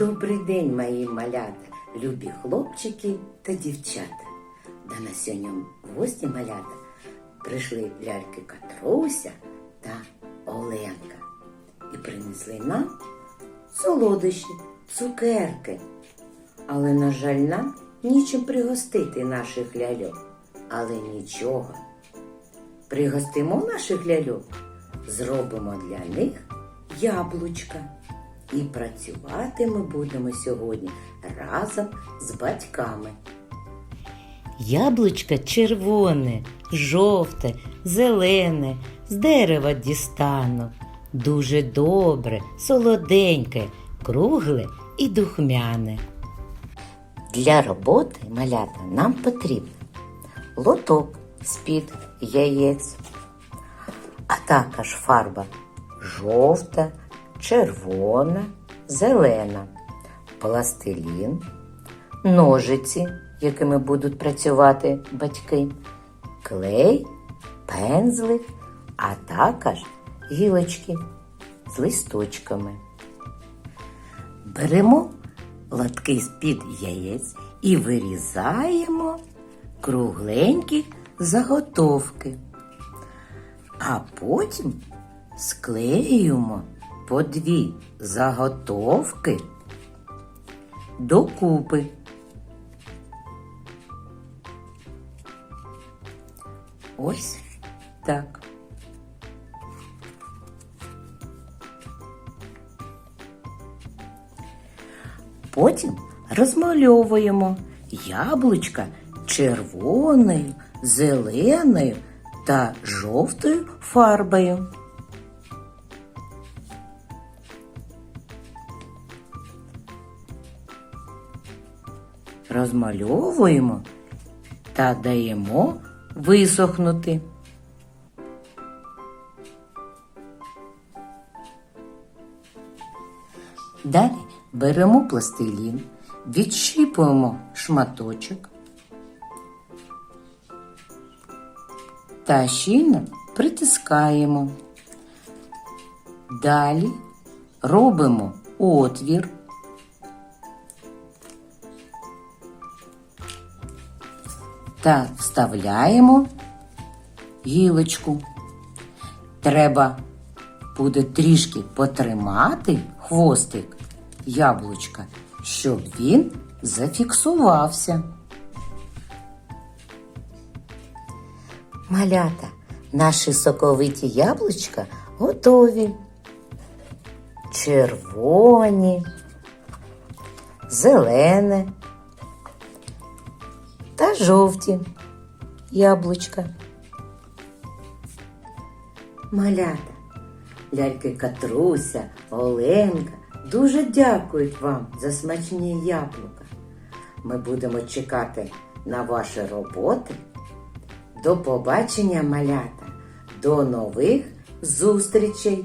Добрий день, мої малята, любі хлопчики та дівчата. До нас сьогодні в гості малята прийшли ляльки Катруся та Оленка і принесли нам солодощі, цукерки. Але, на жаль, нам нічим пригостити наших ляльок. Але нічого. Пригостимо наших ляльок, зробимо для них яблучка. І працювати ми будемо сьогодні разом з батьками. Яблучко червоне, жовте, зелене, з дерева дістану. Дуже добре, солоденьке, кругле і духмяне. Для роботи малята нам потрібно лоток з-під яєць, а також фарба жовта, червона, зелена, пластилін, ножиці, якими будуть працювати батьки, клей, пензлик, а також гілочки з листочками. Беремо латки з-під яєць і вирізаємо кругленькі заготовки. А потім склеюємо по дві заготовки докупи. Ось так. Потім розмальовуємо яблучка червоною, зеленою та жовтою фарбою. Розмальовуємо та даємо висохнути. Далі беремо пластилін, відщіпуємо шматочок та щільно притискаємо. Далі робимо отвір. Та вставляємо гілочку. Треба буде трішки потримати хвостик яблучка, щоб він зафіксувався. Малята, наші соковиті яблучка готові. Червоні, зелене жовті яблучка. Малята, ляльки Катруся, Оленка дуже дякують вам за смачні яблука. Ми будемо чекати на ваші роботи. До побачення, малята, до нових зустрічей!